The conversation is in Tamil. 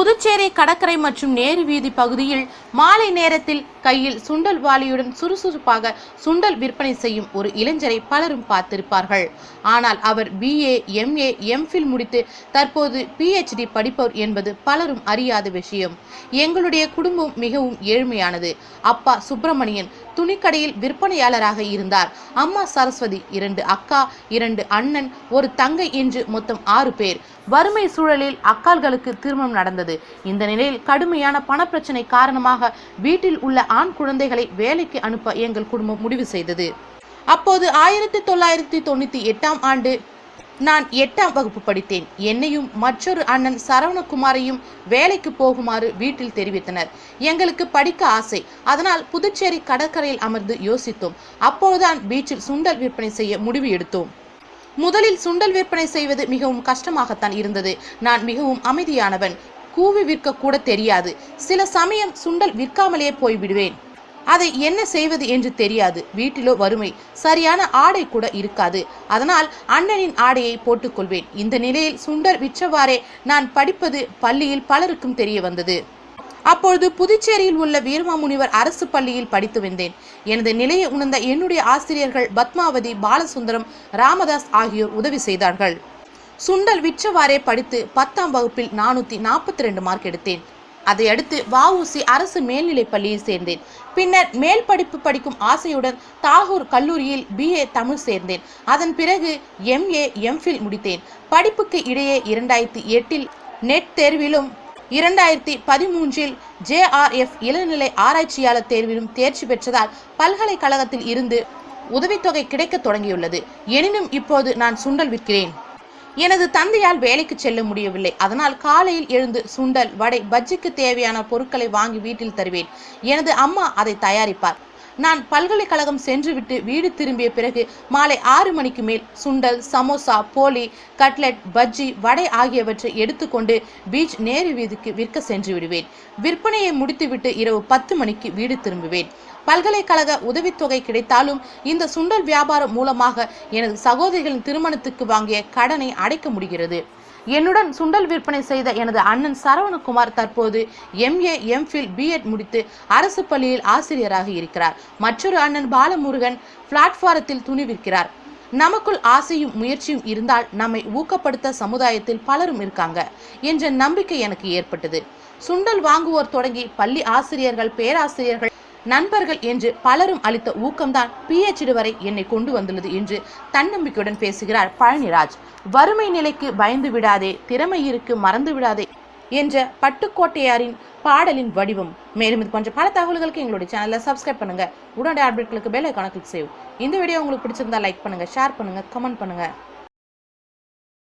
புதுச்சேரி கடற்கரை மற்றும் நேரு வீதி பகுதியில் மாலை நேரத்தில் கையில் சுண்டல் வாளியுடன் சுறுசுறுப்பாக சுண்டல் விற்பனை செய்யும் ஒரு இளைஞரை பலரும் பார்த்திருப்பார்கள். ஆனால் அவர் பிஏ எம்ஏ எம்ஃபில் முடித்து தற்போது பிஹெச்டி படிப்பவர் என்பது பலரும் அறியாத விஷயம். எங்களுடைய குடும்பம் மிகவும் ஏழ்மையானது. அப்பா சுப்பிரமணியன் துணிக்கடையில் விற்பனையாளராக இருந்தார். அம்மா சரஸ்வதி இரண்டு அக்கா இரண்டு அண்ணன் ஒரு தங்கை என்று மொத்தம் ஆறு பேர். வறுமை சூழலில் அக்கால்களுக்கு திருமணம் நடந்தது. இந்த நிலையில் கடுமையான பணப்பிரச்சனை காரணமாக வீட்டில் உள்ள ஆண் குழந்தைகளை வேலைக்கு அனுப்ப எங்கள் குடும்பம் முடிவு செய்தது. அப்போது ஆயிரத்தி தொள்ளாயிரத்தி தொண்ணூத்தி எட்டாம் ஆண்டு நான் எட்டாம் வகுப்பு படித்தேன். என்னையும் மற்றொரு அண்ணன் சரவணகுமாரையும் வேலைக்கு போகுமாறு வீட்டில் தெரிவித்தனர். எங்களுக்கு படிக்க ஆசை. அதனால் புதுச்சேரி கடற்கரையில் அமர்ந்து யோசித்தோம். அப்போதுதான் பீச்சில் சுண்டல் விற்பனை செய்ய முடிவு எடுத்தோம். முதலில் சுண்டல் விற்பனை செய்வது மிகவும் கஷ்டமாகத்தான் இருந்தது. நான் மிகவும் அமைதியானவன். கூவி விற்க கூட தெரியாது. சில சமயம் சுண்டல் விற்காமலே போய்விடுவேன். அதை என்ன செய்வது என்று தெரியாது. வீட்டிலோ வறுமை. சரியான ஆடை கூட இருக்காது. அதனால் அண்ணனின் ஆடையை போட்டுக்கொள்வேன். இந்த நிலையில் சுண்டல் விற்றவாறே நான் படிப்பது பள்ளியில் பலருக்கும் தெரிய வந்தது. அப்பொழுது புதுச்சேரியில் உள்ள வீரமாமுனிவர் அரசு பள்ளியில் படித்து வந்தேன். எனது நிலையை உணர்ந்த என்னுடைய ஆசிரியர்கள் பத்மாவதி பாலசுந்தரம் ராமதாஸ் ஆகியோர் உதவி செய்தார்கள். சுண்டல் விற்றவாறே படித்து பத்தாம் வகுப்பில் நானூத்தி நாற்பத்தி ரெண்டு மார்க் எடுத்தேன். அதையடுத்து வஉசி அரசு மேல்நிலைப் பள்ளியில் சேர்ந்தேன். பின்னர் மேல் படிப்பு படிக்கும் ஆசையுடன் தாகூர் கல்லூரியில் பிஏ தமிழ் சேர்ந்தேன். அதன் பிறகு எம்ஏ எம்ஃபில் முடித்தேன். படிப்புக்கு இடையே இரண்டாயிரத்தி எட்டில் நெட் தேர்விலும் இரண்டாயிரத்தி பதிமூன்றில் ஜேஆர்எஃப் இளநிலை ஆராய்ச்சியாளர் தேர்விலும் தேர்ச்சி பெற்றதால் பல்கலைக்கழகத்தில் இருந்து உதவித்தொகை கிடைக்க தொடங்கியுள்ளது. எனினும் இப்போது நான் சுண்டல் விற்கிறேன். எனது தந்தையால் வேலைக்கு செல்ல முடியவில்லை. அதனால் காலையில் எழுந்து சுண்டல் வடை பஜ்ஜிக்கு தேவையான பொருட்களை வாங்கி வீட்டில் தருவேன். எனது அம்மா அதை தயாரிப்பார். நான் பல்கலைக்கழகம் சென்றுவிட்டு வீடு திரும்பிய பிறகு மாலை ஆறு மணிக்கு மேல் சுண்டல் சமோசா போலி கட்லெட் பஜ்ஜி வடை ஆகியவற்றை எடுத்துக்கொண்டு பீச் நேரு வீதிக்கு விற்க சென்று விடுவேன். விற்பனையை முடித்துவிட்டு இரவு பத்து மணிக்கு வீடு திரும்புவேன். பல்கலைக்கழக உதவித்தொகை கிடைத்தாலும் இந்த சுண்டல் வியாபாரம் மூலமாக எனது சகோதரிகளின் திருமணத்துக்கு வாங்கிய கடனை அடைக்க முடிகிறது. என்னுடன் சுண்டல் விற்பனை செய்த எனது அண்ணன் சரவணகுமார் தற்போது எம்ஏ எம்ஃபில் பிஎட் முடித்து அரசு பள்ளியில் ஆசிரியராக இருக்கிறார். மற்றொரு அண்ணன் பாலமுருகன் பிளாட்ஃபாரத்தில் துணி விற்கிறார் நமக்குள் ஆசையும் முயற்சியும் இருந்தால் நம்மை ஊக்கப்படுத்த சமுதாயத்தில் பலரும் இருக்காங்க என்ற நம்பிக்கை எனக்கு ஏற்பட்டது. சுண்டல் வாங்குவோர் தொடங்கி பள்ளி ஆசிரியர்கள் பேராசிரியர்கள் நண்பர்கள் என்று பலரும் அளித்த ஊக்கம்தான் பிஹெச்டி வரை என்னை கொண்டு வந்துள்ளது என்று தன்னம்பிக்கையுடன் பேசுகிறார் பழனிராஜ். வறுமை நிலைக்கு பயந்து விடாதே திறமை இருக்கு மறந்து விடாதே என்ற பட்டுக்கோட்டையாரின் பாடலின் வடிவம். மேலும் இது போன்ற பல தகவல்களுக்கு எங்களுடைய சேனலை சப்ஸ்கிரைப் பண்ணுங்க. உடனடி அப்டேட்களுக்கு பெல் ஐக்கான கிளிக் செய்யும் இந்த வீடியோ உங்களுக்கு பிடிச்சிருந்தா லைக் பண்ணுங்க ஷேர் பண்ணுங்க கமெண்ட் பண்ணுங்க.